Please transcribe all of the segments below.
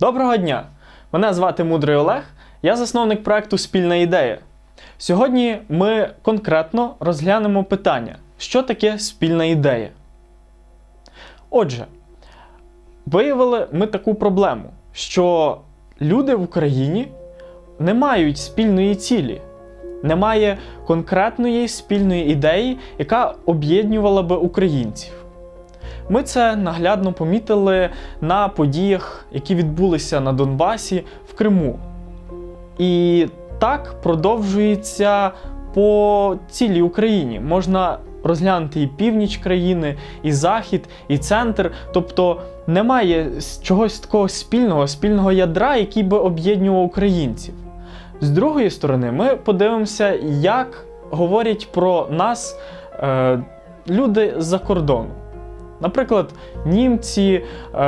Доброго дня! Мене звати Мудрий Олег, я засновник проекту Спільна ідея. Сьогодні ми конкретно розглянемо питання, що таке спільна ідея. Отже, виявили ми таку проблему, що люди в Україні не мають спільної цілі, немає конкретної спільної ідеї, яка об'єднувала би українців. Ми це наглядно помітили на подіях, які відбулися на Донбасі в Криму. І так продовжується по цілій Україні. Можна розглянути і північ країни, і захід, і центр. Тобто немає чогось такого спільного, спільного ядра, який би об'єднував українців. З другої сторони, ми подивимося, як говорять про нас е, люди з-за кордону. Наприклад, німці, е,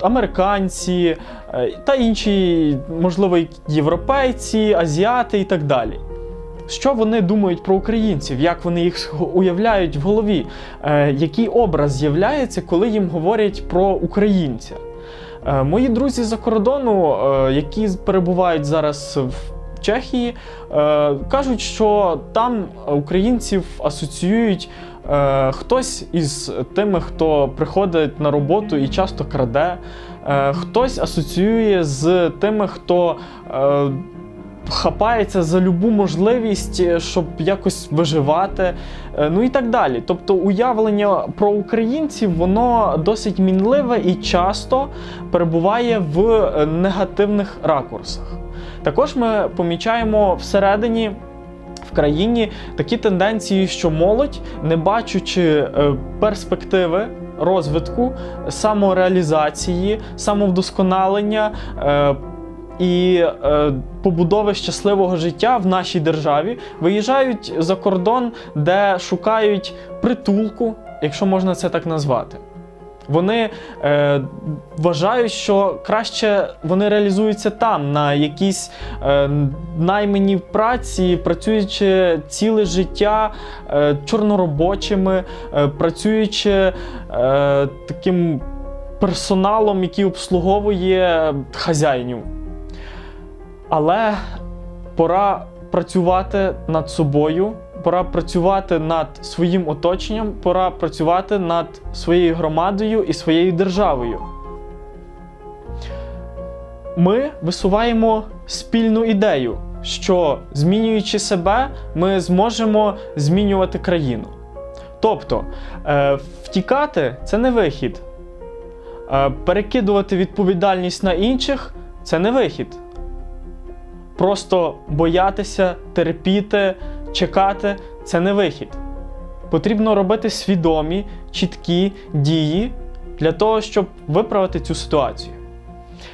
американці е, та інші, можливо, європейці, азіати і так далі. Що вони думають про українців, як вони їх уявляють в голові, е, який образ з'являється, коли їм говорять про українця? Мої друзі за кордону, які перебувають зараз в Чехії, кажуть, що там українців асоціюють е, хтось із тими, хто приходить на роботу і часто краде, е, хтось асоціює з тими, хто. Е, Хапається за любу можливість, е, щоб якось виживати, е, ну і так далі. Тобто уявлення про українців воно досить мінливе і часто перебуває в е, негативних ракурсах. Також ми помічаємо всередині в країні такі тенденції, що молодь, не бачучи е, перспективи розвитку, самореалізації, самовдосконалення. е, І е, побудови щасливого життя в нашій державі виїжджають за кордон, де шукають притулку, якщо можна це так назвати. Вони е, вважають, що краще вони реалізуються там, на якійсь е, найманій праці, працюючи ціле життя е, чорноробочими, е, працюючи е, таким персоналом, який обслуговує хазяїнів. Але пора працювати над собою, пора працювати над своїм оточенням, пора працювати над своєю громадою і своєю державою. Ми висуваємо спільну ідею, що змінюючи себе, ми зможемо змінювати країну. Тобто, е, втікати це не вихід. Е, перекидувати відповідальність на інших це не вихід. Просто боятися, терпіти, чекати це не вихід. Потрібно робити свідомі, чіткі дії для того, щоб виправити цю ситуацію.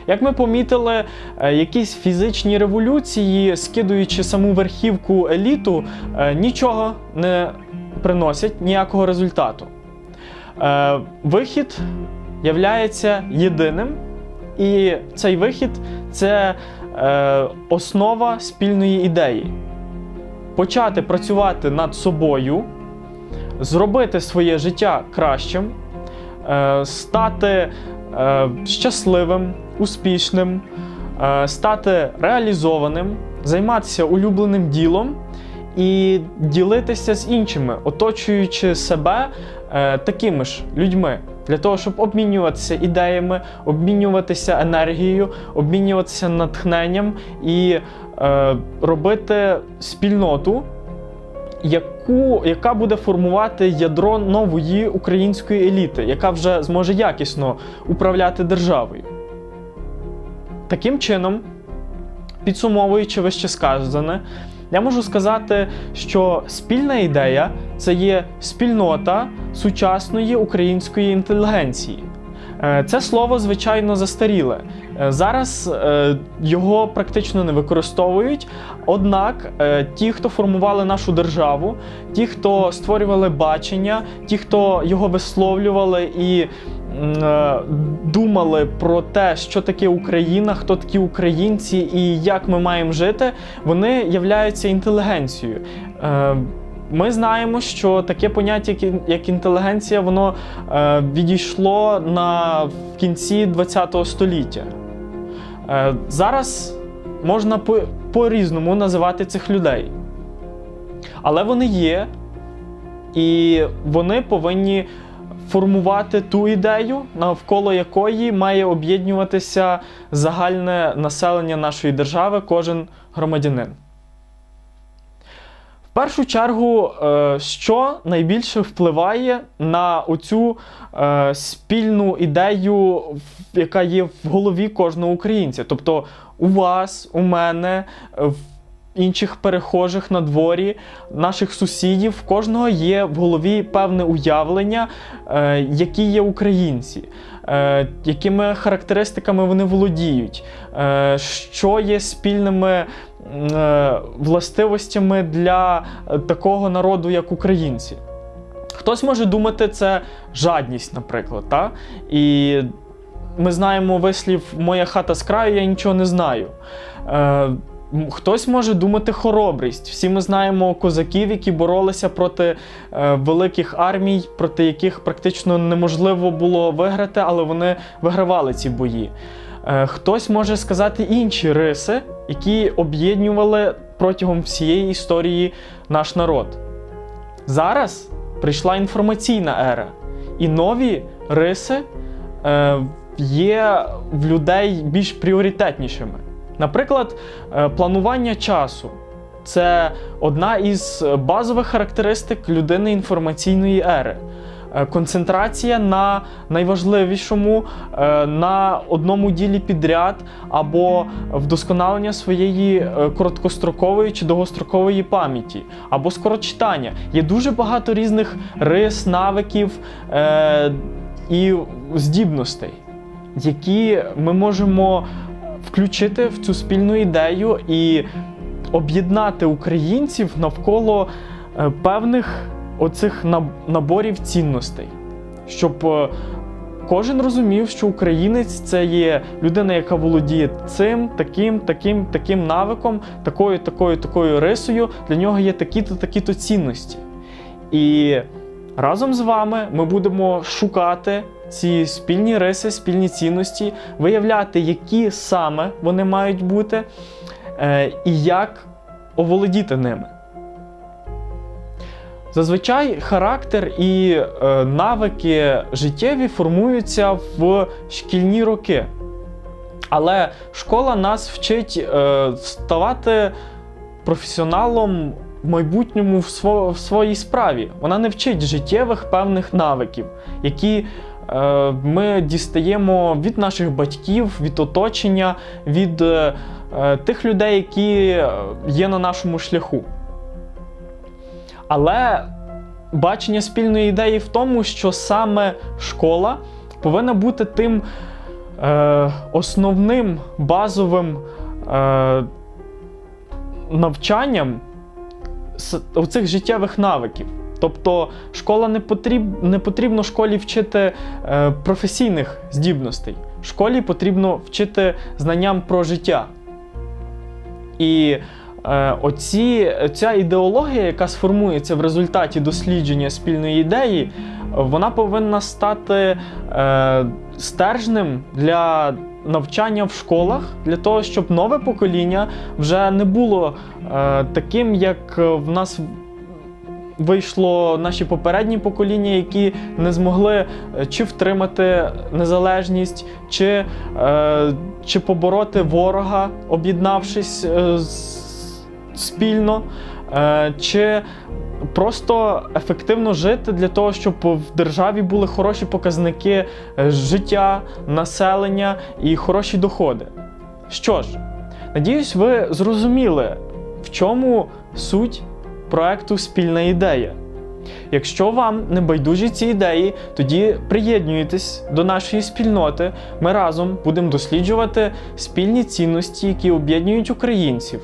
Як ми помітили, е, якісь фізичні революції, скидуючи саму верхівку еліту, е, нічого не приносять ніякого результату. Е, Вихід являється єдиним, і цей вихід це основа спільної ідеї. Почати працювати над собою, зробити своє життя кращим, е, стати е, щасливим, успішним, е, стати реалізованим, займатися улюбленим ділом і ділитися з іншими, оточуючи себе такими ж людьми, для того, щоб обмінюватися ідеями, обмінюватися енергією, обмінюватися натхненням і е, робити спільноту, яку, яка буде формувати ядро нової української еліти, яка вже зможе якісно управляти державою. Таким чином, підсумовуючи вище сказане, я можу сказати, що спільна ідея це є спільнота сучасної української інтелігенції. Е, Це слово, звичайно, застаріле. Е, Зараз е, його практично не використовують. Однак ті, хто формували нашу державу, ті, хто створювали бачення, ті, хто його висловлювали і думали про те, що таке Україна, хто такі українці і як ми маємо жити, вони являються інтелігенцією. Ми знаємо, що таке поняття, як інтелігенція, воно е, відійшло на в кінці ХХ століття. Е, Зараз можна по- по-різному називати цих людей. Але вони є, і вони повинні формувати ту ідею, навколо якої має об'єднуватися загальне населення нашої держави, кожен громадянин. В першу чергу, е, що найбільше впливає на оцю е, спільну ідею, яка є в голові кожного українця. Тобто у вас, у мене, е, в інших перехожих на дворі, наших сусідів, в кожного є в голові певне уявлення, які є українці, якими характеристиками вони володіють, що є спільними властивостями для е, такого народу, як українці. Хтось може думати, це жадність, наприклад. Та? І ми знаємо вислів Моя хата з краю, я нічого не знаю. Е, Хтось може думати хоробрість. Всі ми знаємо козаків, які боролися проти е, великих армій, проти яких практично неможливо було виграти, але вони вигравали ці бої. Е, Хтось може сказати інші риси, які об'єднували протягом всієї історії наш народ. Зараз прийшла інформаційна ера, і нові риси е, є в людей більш пріоритетнішими. Наприклад, е, планування часу це одна із базових характеристик людини інформаційної ери. Е, Концентрація на найважливішому, е, на одному ділі підряд або вдосконалення своєї е, короткострокової чи довгострокової пам'яті, або скорочитання. Є дуже багато різних рис, навиків і здібностей, які ми можемо включити в цю спільну ідею і об'єднати українців навколо певних оцих наборів цінностей, щоб е, кожен розумів, що українець це є людина, яка володіє цим, таким, таким, таким навиком, такою, такою, такою рисою. Для нього є такі-то, такі-то цінності. І разом з вами ми будемо шукати ці спільні риси, спільні цінності, виявляти, які саме вони мають бути, е, і як оволодіти ними. Зазвичай характер і е, навики життєві формуються в шкільні роки. Але школа нас вчить е, ставати професіоналом в майбутньому в, сво, в своїй справі. Вона не вчить життєвих певних навиків, які е, ми дістаємо від наших батьків, від оточення, від е, е, тих людей, які е, є на нашому шляху. Але бачення спільної ідеї в тому, що саме школа повинна бути тим е, основним базовим е, навчанням оцих життєвих навиків. Тобто школа не, потріб, не потрібно школі вчити е, професійних здібностей. Школі потрібно вчити знанням про життя. І оці, ця ідеологія, яка сформується в результаті дослідження спільної ідеї, вона повинна стати е, стержнем для навчання в школах, для того, щоб нове покоління вже не було е, таким, як в нас вийшло наші попередні покоління, які не змогли е, чи втримати незалежність, чи, е, чи побороти ворога, об'єднавшись е, з- спільно, е, чи просто ефективно жити для того, щоб в державі були хороші показники е, життя, населення і хороші доходи. Що ж, надіюсь, ви зрозуміли, в чому суть проекту Спільна ідея. Якщо вам не байдужі ці ідеї, тоді приєднуйтесь до нашої спільноти. Ми разом будемо досліджувати спільні цінності, які об'єднують українців.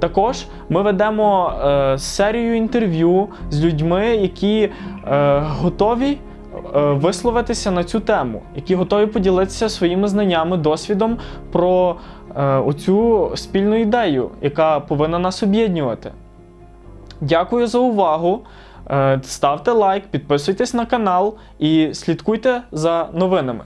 Також ми ведемо е, серію інтерв'ю з людьми, які е, готові е, висловитися на цю тему, які готові поділитися своїми знаннями, досвідом про е, оцю спільну ідею, яка повинна нас об'єднувати. Дякую за увагу. Е, Ставте лайк, підписуйтесь на канал і слідкуйте за новинами.